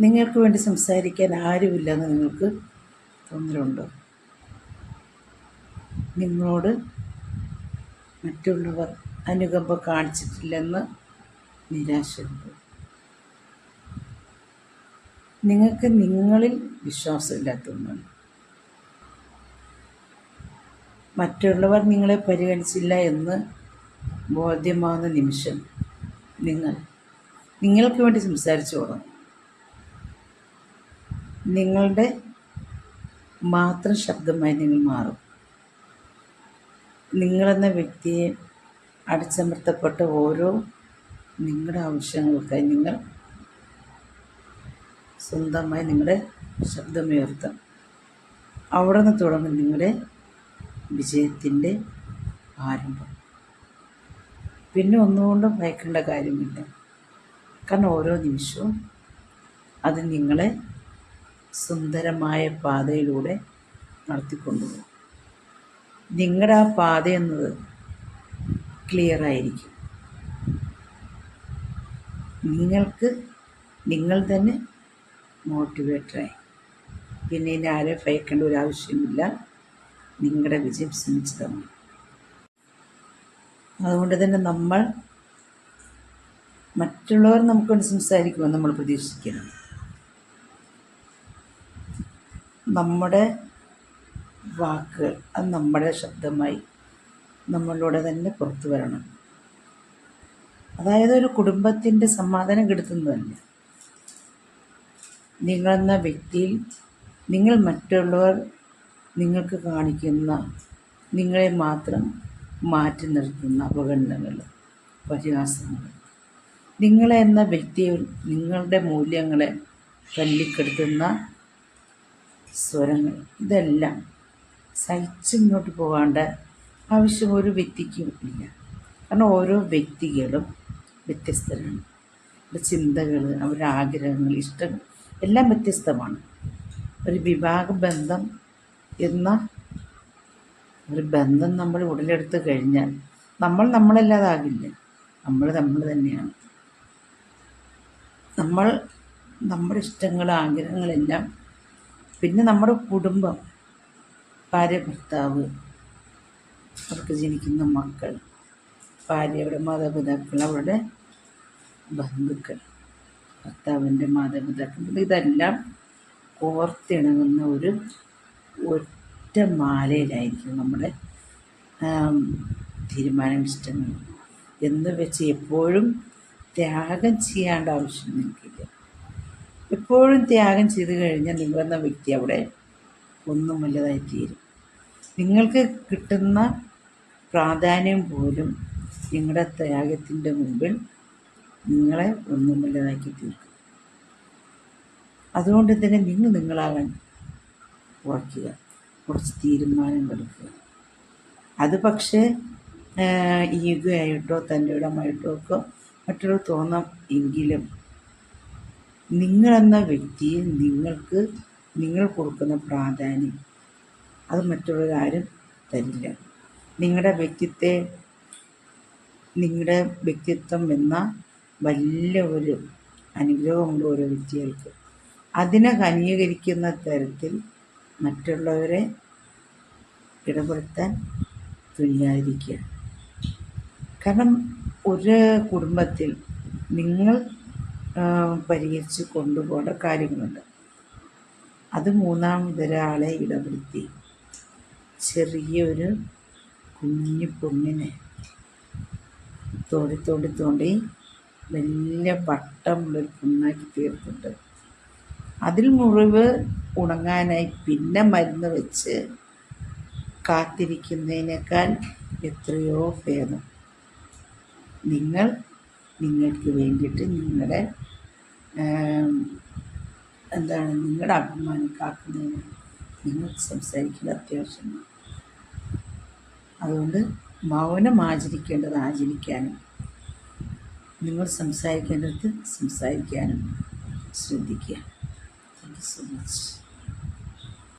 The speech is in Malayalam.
നിങ്ങൾക്ക് വേണ്ടി സംസാരിക്കാൻ ആരുമില്ലെന്ന് നിങ്ങൾക്ക് തോന്നലുണ്ടോ? നിങ്ങളോട് മറ്റുള്ളവർ അനുകമ്പ കാണിച്ചിട്ടില്ലെന്ന് നിരാശയുണ്ട്. നിങ്ങൾക്ക് നിങ്ങളിൽ വിശ്വാസമില്ലാത്തതുകൊണ്ടാണ് മറ്റുള്ളവർ നിങ്ങളെ പരിഗണിച്ചില്ല എന്ന് ബോധ്യമാകുന്ന നിമിഷം നിങ്ങൾ നിങ്ങൾക്ക് വേണ്ടി സംസാരിച്ചു തുടങ്ങും നിങ്ങളുടെ മാത്രം ശബ്ദമായി നിങ്ങൾ മാറും. നിങ്ങളെന്ന വ്യക്തിയെ അടിച്ചമർത്തപ്പെട്ട ഓരോ നിങ്ങളുടെ ആവശ്യങ്ങൾക്കായി നിങ്ങൾ സ്വന്തമായി നിങ്ങളുടെ ശബ്ദമുയർത്താം. അവിടെ നിന്ന് തുടങ്ങും നിങ്ങളുടെ വിജയത്തിന്റെ ആരംഭം. പിന്നെ ഒന്നുകൊണ്ടും ഭയക്കേണ്ട കാര്യമില്ല. കാരണം ഓരോ നിമിഷവും അത് നിങ്ങളെ സുന്ദരമായ പാതയിലൂടെ നടത്തിക്കൊണ്ടുപോകും. നിങ്ങളുടെ ആ പാത എന്നത് ക്ലിയർ ആയിരിക്കും. നിങ്ങൾക്ക് നിങ്ങൾ തന്നെ മോട്ടിവേറ്ററായി പിന്നെ ഇനി ആരെ ഭയക്കേണ്ട ഒരു ആവശ്യമില്ല. നിങ്ങളുടെ വിജയം സുനിശ്ചിതമാണ് അതുകൊണ്ട് തന്നെ നമ്മൾ മറ്റുള്ളവർ നമുക്ക് വേണ്ടി സംസാരിക്കുമെന്ന് നമ്മൾ പ്രതീക്ഷിക്കണം നമ്മുടെ വാക്കുകൾ അത് നമ്മുടെ ശബ്ദമായി നമ്മളിലൂടെ തന്നെ പുറത്തു വരണം. അതായത് ഒരു കുടുംബത്തിന്റെ സമാധാനം കെടുത്തുന്നതല്ല നിങ്ങളെന്ന വ്യക്തിയിൽ നിങ്ങൾ മറ്റുള്ളവർ നിങ്ങൾക്ക് കാണിക്കുന്ന നിങ്ങളെ മാത്രം മാറ്റി നിർത്തുന്ന അവഗണനകൾ പരിഹാസങ്ങൾ. നിങ്ങളെ എന്ന വ്യക്തിയിൽ നിങ്ങളുടെ മൂല്യങ്ങളെ തല്ലിക്കെടുത്തുന്ന സ്വരങ്ങൾ. ഇതെല്ലാം സഹിച്ച് മുന്നോട്ട് പോകാണ്ട് ആവശ്യം ഒരു വ്യക്തിക്കും ഇല്ല. കാരണം ഓരോ വ്യക്തികളും വ്യത്യസ്തരാണ്. അവരുടെ ചിന്തകൾ അവരുടെ ആഗ്രഹങ്ങൾ ഇഷ്ടങ്ങൾ എല്ലാം വ്യത്യസ്തമാണ്. ഒരു വിവാഹ ബന്ധം എന്ന ഒരു ബന്ധം നമ്മൾ ഉടലെടുത്ത് കഴിഞ്ഞാൽ നമ്മൾ നമ്മളല്ലാതാകില്ല? നമ്മൾ നമ്മൾ തന്നെയാണ്. നമ്മൾ നമ്മുടെ ഇഷ്ടങ്ങൾ ആഗ്രഹങ്ങളെല്ലാം പിന്നെ നമ്മുടെ കുടുംബം ഭാര്യ ഭർത്താവ് അവർക്ക് ജനിക്കുന്ന മക്കൾ ഭാര്യയുടെ മാതാപിതാക്കൾ അവരുടെ ബന്ധുക്കൾ ഭർത്താവിന്റെ മാതാപിതാക്കൾ. ഇതെല്ലാം കോർത്തിണങ്ങുന്ന ഒരു ഒറ്റ മാലയിലായിരിക്കും നമ്മുടെ തീരുമാനം ഇഷ്ടങ്ങൾ എന്ന് വെച്ച് എപ്പോഴും ത്യാഗം ചെയ്യേണ്ട ആവശ്യം നിങ്ങൾക്കില്ല എപ്പോഴും ത്യാഗം ചെയ്ത് കഴിഞ്ഞാൽ നിങ്ങളെന്ന വ്യക്തി അവിടെ ഒന്നും വലുതായി തീരും. നിങ്ങൾക്ക് കിട്ടുന്ന പ്രാധാന്യം പോലും നിങ്ങളുടെ ത്യാഗത്തിന്റെ മുമ്പിൽ നിങ്ങളെ ഒന്നും വലുതാക്കി തീർക്കും. അതുകൊണ്ട് തന്നെ നിങ്ങൾ നിങ്ങളാകാൻ ഉറക്കുക കുറച്ച് തീരുമാനങ്ങൾ എടുക്കുക. അത് പക്ഷേ ഈഗോ ആയിട്ടോ തന്റെ ഇടമായിട്ടോ ഒക്കെ മറ്റൊരു തോന്നാം എങ്കിലും നിങ്ങളെന്ന വ്യക്തിയിൽ നിങ്ങൾക്ക് നിങ്ങൾ കൊടുക്കുന്ന പ്രാധാന്യം. അത് മറ്റുള്ളവരാരും തരില്ല. നിങ്ങളുടെ വ്യക്തിത്വത്തെ നിങ്ങളുടെ വ്യക്തിത്വം എന്ന വലിയ ഒരു അനുഗ്രഹമുണ്ട് ഓരോ വ്യക്തികൾക്ക് അതിനെ ഘനീകരിക്കുന്ന തരത്തിൽ മറ്റുള്ളവരെ ഇടപെടുത്താൻ തുനിയാതിരിക്കുക കാരണം ഒരു കുടുംബത്തിൽ നിങ്ങൾ പരിഹരിച്ച് കൊണ്ടുപോകേണ്ട കാര്യങ്ങളുണ്ട്. അത് മൂന്നാമതൊരാളെ ഇടപെടുത്തി ചെറിയൊരു കുഞ്ഞു പൊണ്ണിനെ തോണ്ടി തോണ്ടി തോണ്ടി വലിയ വട്ടമുള്ളൊരു പുണ്ണാക്കി തീർത്തിട്ട് അതിൽ മുറിവ് ഉണങ്ങാനായി പിന്നെ മരുന്ന് വെച്ച് കാത്തിരിക്കുന്നതിനേക്കാൾ എത്രയോ ഭേദം. നിങ്ങൾ നിങ്ങൾക്ക് വേണ്ടിയിട്ട് നിങ്ങളുടെ എന്താണ് നിങ്ങളുടെ അഭിമാനം കാക്കുന്നതിന് നിങ്ങൾ സംസാരിക്കുന്നത് അത്യാവശ്യമാണ് അതുകൊണ്ട് മൗനം ആചരിക്കേണ്ടത് ആചരിക്കാനും നിങ്ങൾ സംസാരിക്കേണ്ടത് സംസാരിക്കാനും ശ്രദ്ധിക്കുക. Thank you so much